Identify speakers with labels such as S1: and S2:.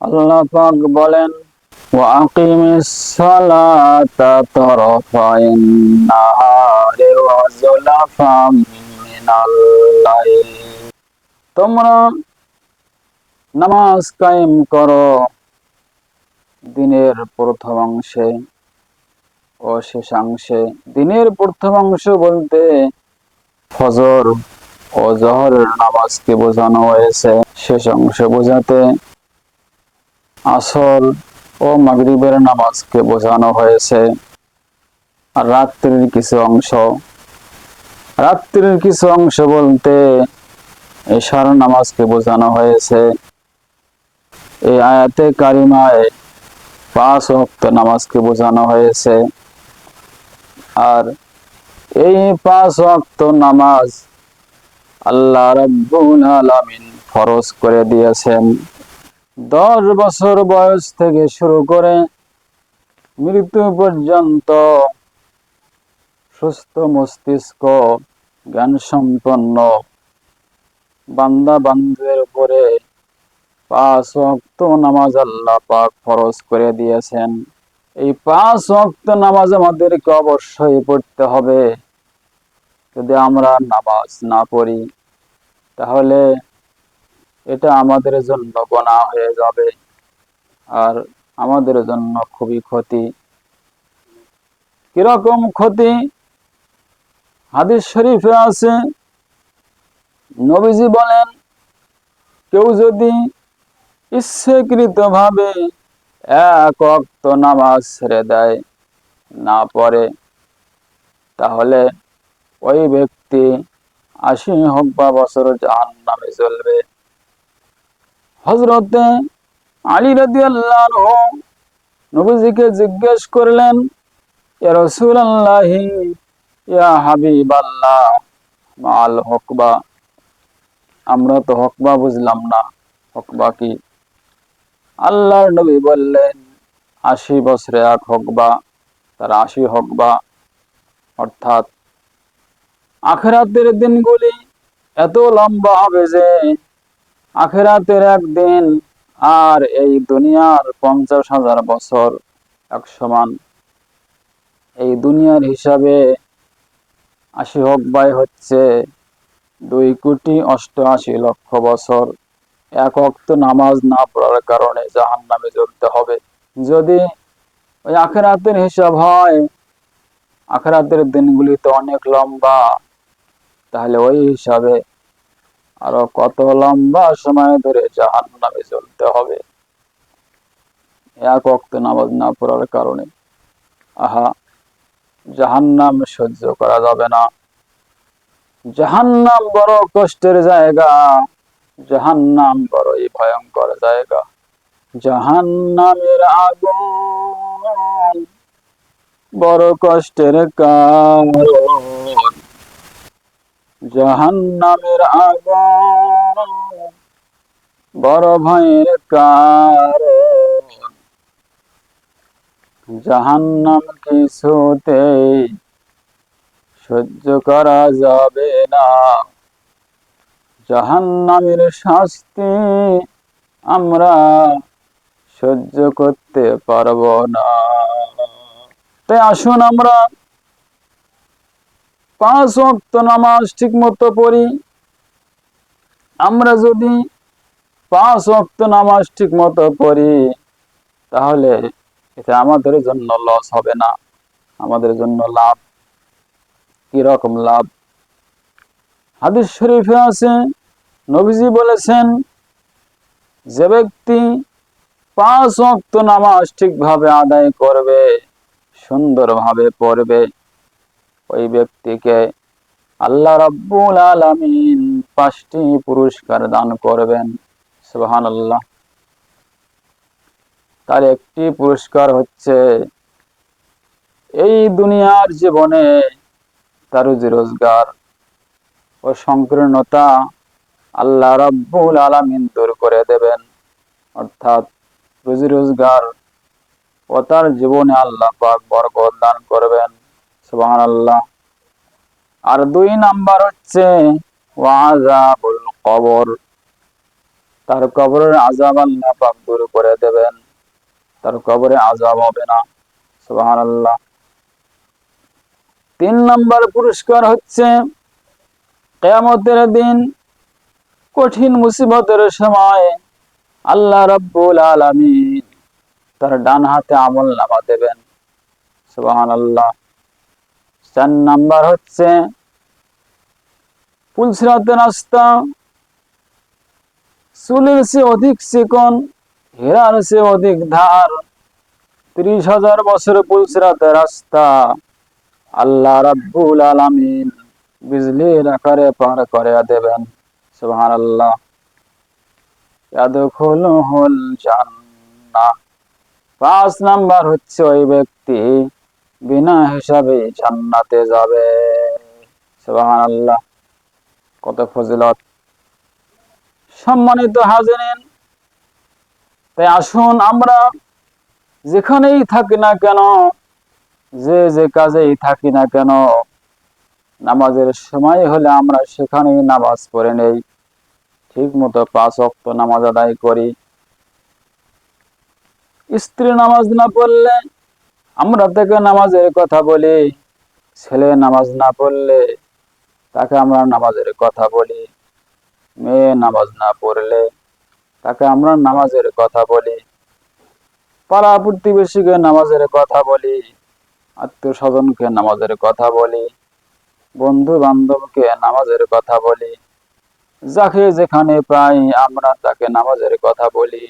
S1: আল্লাহ পাক বলেন وأقم الصلاة طرفي النهار وزلفا من الليل তোমরা নামাজ কায়েম করো দিনের প্রথম অংশে ও শেষাংশে দিনের প্রথম অংশ বলতে ফজর ও জহরের নামাজকে বোঝানো হয়েছে শেষ অংশ বোঝাতে আসর ও মাগরিবের নামাজকে বোঝানো হয়েছে। আর রাত্রির কিছু অংশ। রাত্রির কিছু অংশ বলতে এশার নামাজকে বোঝানো হয়েছে। এই আয়াতে কারিমায় পাঁচ ওয়াক্ত নামাজকে বোঝানো হয়েছে। আর এই পাঁচ ওয়াক্ত নামাজ আল্লাহ রাব্বুল আলামিন ফরজ করে দিয়েছেন। দশ বছর বয়স থেকে শুরু করে মৃত্যু পর্যন্ত সুস্থ মস্তিষ্ক জ্ঞান সম্পন্ন বান্দা বান্ধবের উপরে পাঁচ ওয়াক্ত নামাজ আল্লাহ পাক ফরজ করে দিয়েছেন। এই পাঁচ ওয়াক্ত নামাজ আমাদেরকে অবশ্যই পড়তে হবে। যদি আমরা নামাজ না পড়ি, তাহলে এটা আমাদের জন্য গোনা হয়ে যাবে। আর আমাদের জন্য খুবই ক্ষতি। কীরকম ক্ষতি? হাদিস শরীফে আছে, নবীজি বলেন, কেউ যদি ইচ্ছাকৃত ভাবে এক অক্ত নামাজ ছেড়ে দেয়, না পড়ে, তাহলে ওই ব্যক্তি আশি হোক বা বছর জাহান নামে চলবে। হজরতে আলী রাদি আল্লাহ নবীজিকে জিজ্ঞেস করলেন, ইয়া রসুলাল্লাহি, ইয়া হাবিব আল্লাহ মাল হকবা? আমরা তো হকবা বুঝলাম না, হকবা কি? আল্লাহর নবী বললেন, আশি বছরে এক হকবা, তার আশি হকবা। অর্থাৎ আখেরাতের দিনগুলি এত লম্বা হবে যে আখেরাতের একদিন আর এই দুনিয়ার পঞ্চাশ হাজার বছর এক সমান এই দুনিয়ার হিসাবে আশি হক বাই হচ্ছে দুই কোটি অষ্টআশি লক্ষ বছর। এক অক্ত নামাজ না পড়ার কারণে জাহান নামে জ্বলতে হবে। যদি ওই আখেরাতের হিসাব হয়, আখেরাতের দিনগুলি তো অনেক লম্বা, তাহলে ওই হিসাবে আরও কত লম্বা সময় ধরে জাহান নামে চলতে হবে? এক অক্ত নামাজ না পড়ার কারণে। আহা, জাহান্নাম সহ্য করা যাবে না। জাহান্নাম বড় কষ্টের জায়গা। জাহান্নাম বড়ই ভয়ঙ্কর জায়গা। জাহান্নামের আগুন বড় কষ্টের কারণ। জাহান্নামের আগুন, বড় ভয়ের কারণ। জাহান্নাম কিছুতেই সহ্য করা যাবে না। জাহান্নামের শাস্তি আমরা সহ্য করতে পারব না। তাই আসুন আমরা পাঁচ ওয়াক্ত নামাজ ঠিক মতো পড়ি। আমরা যদি পাঁচ ওয়াক্ত নামাজ ঠিক মতো পড়ি, তাহলে এটা আমাদের জন্য লস হবে না। আমাদের জন্য লাভ। কি রকম লাভ? হাদিস শরীফে আছে, নবীজি বলেছেন, যে ব্যক্তি পাঁচ ওয়াক্ত নামাজ ঠিকভাবে আদায় করবে, সুন্দরভাবে পড়বে ওই ব্যক্তিকে আল্লাহ রাব্বুল আলামিন পাঁচটি পুরস্কার দান করবেন। সুবহানাল্লাহ। তার একটি পুরস্কার হচ্ছে এই দুনিয়ার জীবনে তার রুজি রোজগার ও সংকীর্ণতা আল্লাহ রাব্বুল আলামিন দূর করে দেবেন। অর্থাৎ রুজি রোজগার ও তার জীবনে আল্লাহ পাক বরকত দান করবেন। আর দুই নাম্বার হচ্ছে ওয়াজাবুল কবর। তার কবরের আজাব আল্লাহ পাক দূর করে দেবেন। তার কবরে আজাব হবে না, সুবহানাল্লাহ। তিন নাম্বার পুরস্কার হচ্ছে, কেয়ামতের দিন কঠিন মুসিবতের সময় আল্লাহ রব্বুল আলামিন তার ডান হাতে আমল নামা দেবেন, সুবহানাল্লাহ। চার নাম্বার হচ্ছে পুলসিরাতের রাস্তা চুলের চেয়ে অধিক চিকন, হেরার চেয়ে অধিক ধার। ত্রিশ হাজার বছর পুলসিরাতের রাস্তা। আল্লাহ রাব্বুল আলামিন বিজলির আকারে পার করে দেবেন। ইয়াদখুলুহুল জান্নাহ। পাঁচ নাম্বার হচ্ছে ওই ব্যক্তি। বিনা হিসাবে জান্নাতে যাবে। সুবহানাল্লাহ। কত ফজিলত। সম্মানিত হাজিরিন, তাই আসুন আমরা যেখানেই থাকি না কেন, যে যে কাজেই থাকি না কেন, নামাজের সময় হলে আমরা সেখানেই নামাজ পড়ে নেই। ঠিক মতো পাঁচ অক্ত নামাজ আদায় করি। স্ত্রী নামাজ না পড়লে আমরা তাকে নামাজের কথা বলি, ছেলে নামাজ না পড়লে তাকে আমরা নামাজের কথা বলি, মেয়ে নামাজ না পড়লে তাকে আমরা নামাজের কথা বলি, পাড়া প্রতিবেশীকে নামাজের কথা বলি আত্মীয় স্বজনকে নামাজের কথা বলি বন্ধু বান্ধবকে নামাজের কথা বলি, যাকে যেখানে পাই আমরা তাকে নামাজের কথা বলি।